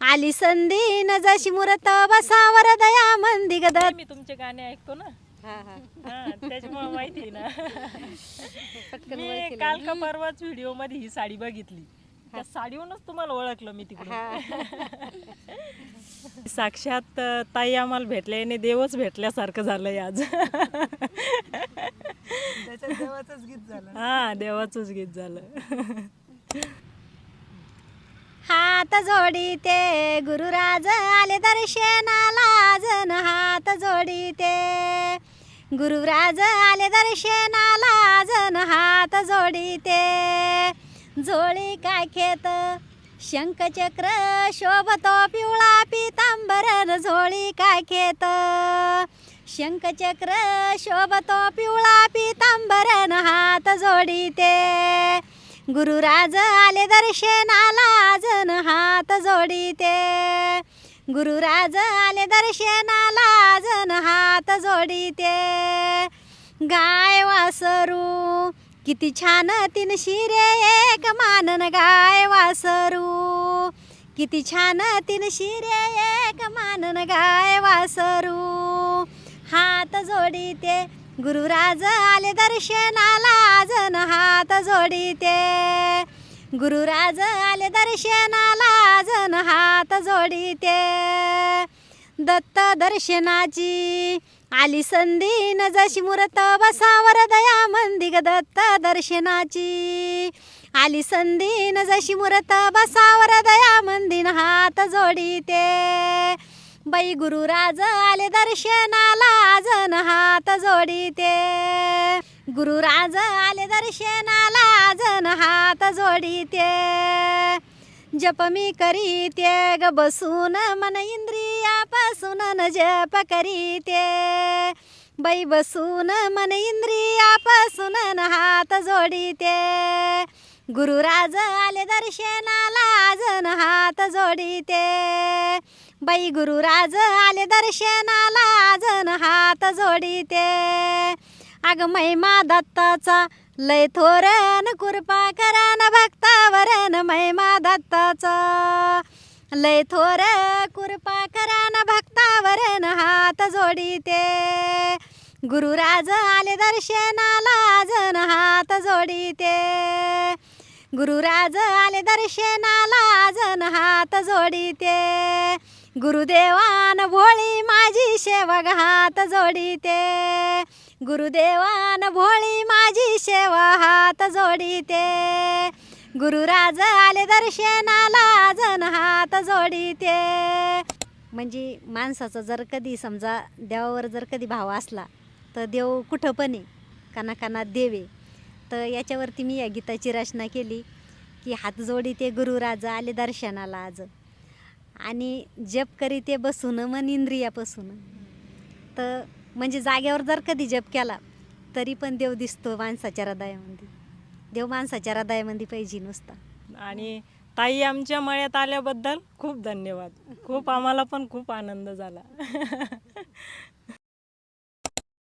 आली संधी न जशी मुरत बसावर दया मंदी गदत. मी तुमचे गाणे ऐकतो ना. हा हा. हा, त्याच्यामुळे माहिती आहे ना. मी. काल का परवाच व्हिडिओमध्ये ही साडी बघितली. त्या साडीवरूनच तुम्हाला ओळखलं मी तिकडून. हा. साक्षात अ, ताई आम्हाला भेटल्याने देवच भेटल्यासारखं झालंय आज. हा देवाचंच गीत झालं. हात जोडी ते गुरुराज आले दर्शनाला जन हात जोडी ते गुरुराज आले दर्शनाला जन हात जोडी ते जोळी काय खेत शंखचक्र शोभतो पिवळा पितांबरन. झोळी काय खेत शंखचक्र शोभतो पिवळा पितांबरन. हात जोडी ते गुरुराज आले दर्शनाला जन हात जोडीते. गुरुराज आले दर्शनाला जन हात जोडीते. गाय वासरू किती छान तीन शिरे एक मानन गाय वासरू. किती छान तीन शिरे एक मानन गाय वासरू. हात जोडीते गुरुराज आले दर्शनाला जन हात जोडीते. गुरुराज आले दर्शनाला जन हात जोडीते. दत्त दर्शनाची आली संधी न जशी मुरत बसावर दया मंदिग ग दत्त दर्शनाची. आली संधी न जशी मुरत बसावर दया मंदिन हात जोडीते. बाई गुरुराज आले दर्शनाला आजन हात जोडीते. गुरुराज आले दर्शनाला आजन हात जोडीते. जप मी करीते ग बसून मन इंद्रियापासून न जप करीते. बाई बसून मन इंद्रियापासून न हात जोडीते. गुरुराज आले दर्शनाला आजन हात जोडीते. बाई गुरुराज आले दर्शनाला आजन हात जोडीते. अग महिमा दत्ताचा लय थोरन कृपा करान भक्तावरन. महिमा दत्ताचा लय थोर कृपा करान भक्तावरन हात जोडीते. गुरुराज आले दर्शनाला आजन हात जोडीते. गुरुराज आले दर्शनाला जन हात जोडीते. गुरुदेवान भोळी माझी शेवग हात जोडीते. गुरुदेवान भोळी माझी सेवा हात जोडीते. गुरुराज आले दर्शनाला जन हात जोडीते. म्हणजे माणसाचं जर कधी समजा देवावर जर कधी भाव असला तर देव कुठं पण आहे. कानाकानात देवे. तर याच्यावरती मी या गीताची रचना केली की हात जोडी ते गुरुराज आले दर्शनाला आज. आणि जप करी ते बसून मन इंद्रियापासून. तर म्हणजे जाग्यावर जर कधी जप केला तरी पण देव दिसतो माणसाच्या हृदयामध्ये. देव माणसाच्या हृदयामध्ये पाहिजे नुसता. आणि ताई आमच्या मळ्यात आल्याबद्दल खूप धन्यवाद. खूप आम्हाला पण खूप आनंद झाला.